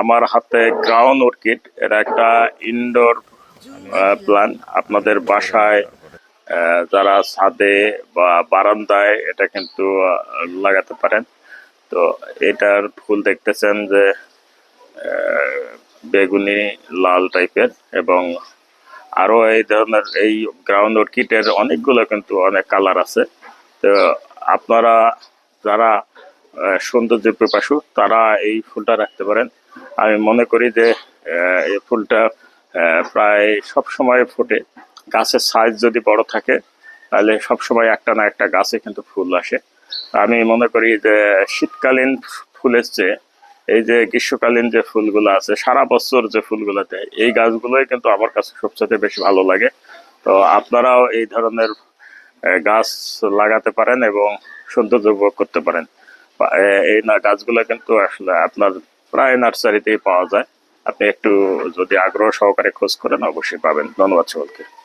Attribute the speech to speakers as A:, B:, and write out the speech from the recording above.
A: আমার হাতে ground orchid এটা একটা ইনডোর প্ল্যান আপনাদের বাসায় যারা ছাদে বা বারান্দায় এটা কিন্তু লাগাতে পারেন। তো এটার ফুল দেখতেছেন যে বেগুনি লাল টাইপের এবং আরও এই ধরনের এই গ্রাউন্ড অর্কিডের অনেকগুলো কিন্তু অনেক কালার আছে। তো আপনারা যারা সৌন্দর্য পিপাসু, তারা এই ফুলটা রাখতে পারেন। আমি মনে করি যে এই ফুলটা প্রায় সব সময় ফোটে। গাছের সাইজ যদি বড় থাকে, তাহলে সব সময় একটা না একটা গাছে কিন্তু ফুল আসে। আমি মনে করি যে, শীতকালীন ফুলের চেয়ে এই যে গ্রীষ্মকালীন যে ফুলগুলো আছে, সারা বছর যে ফুলগুলো দেয়, এই গাছগুলোই কিন্তু আমার কাছে সবচেয়ে বেশি ভালো লাগে। তো আপনারাও এই ধরনের গাছ লাগাতে পারেন এবং সৌন্দর্য উপভোগ করতে পারেন। এই না, গাছগুলো কিন্তু আসলে আপনার প্রায় নার্সারিতেই পাওয়া যায়। আপনি একটু যদি আগ্রহ সহকারে খোঁজ করেন, অবশ্যই পাবেন। ধন্যবাদ সকলকে।